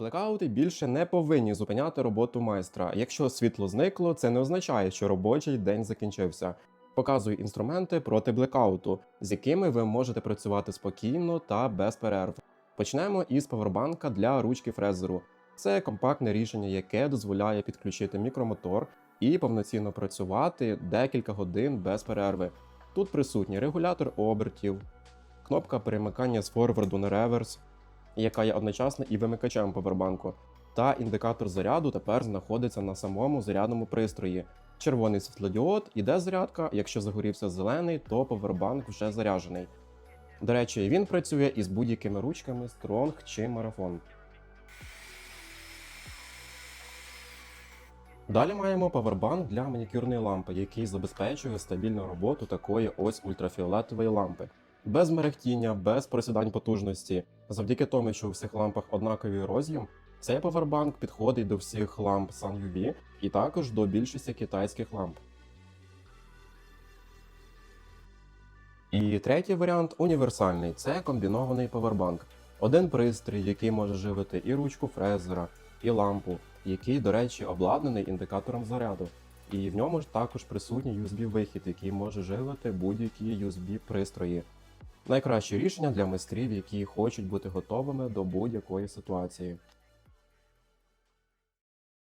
Блекаути більше не повинні зупиняти роботу майстра. Якщо світло зникло, це не означає, що робочий день закінчився. Показую інструменти проти блекауту, з якими ви можете працювати спокійно та без перерв. Почнемо із павербанка для ручки фрезеру. Це компактне рішення, яке дозволяє підключити мікромотор і повноцінно працювати декілька годин без перерви. Тут присутній регулятор обертів, кнопка перемикання з форварду на реверс, яка є одночасно і вимикачем павербанку, та індикатор заряду тепер знаходиться на самому зарядному пристрої. Червоний світлодіод іде зарядка, якщо загорівся зелений, то павербанк вже заряджений. До речі, він працює із будь-якими ручками Strong чи Marathon. Далі маємо павербанк для манікюрної лампи, який забезпечує стабільну роботу такої ось ультрафіолетової лампи. Без мерехтіння, без просідань потужності. Завдяки тому, що у всіх лампах однаковий роз'єм, цей павербанк підходить до всіх ламп Sun UV і також до більшості китайських ламп. І третій варіант універсальний це комбінований павербанк. Один пристрій, який може живити і ручку фрезера, і лампу, який, до речі, обладнаний індикатором заряду. І в ньому ж також присутній USB-вихід, який може живити будь-які USB-пристрої. Найкраще рішення для майстрів, які хочуть бути готовими до будь-якої ситуації.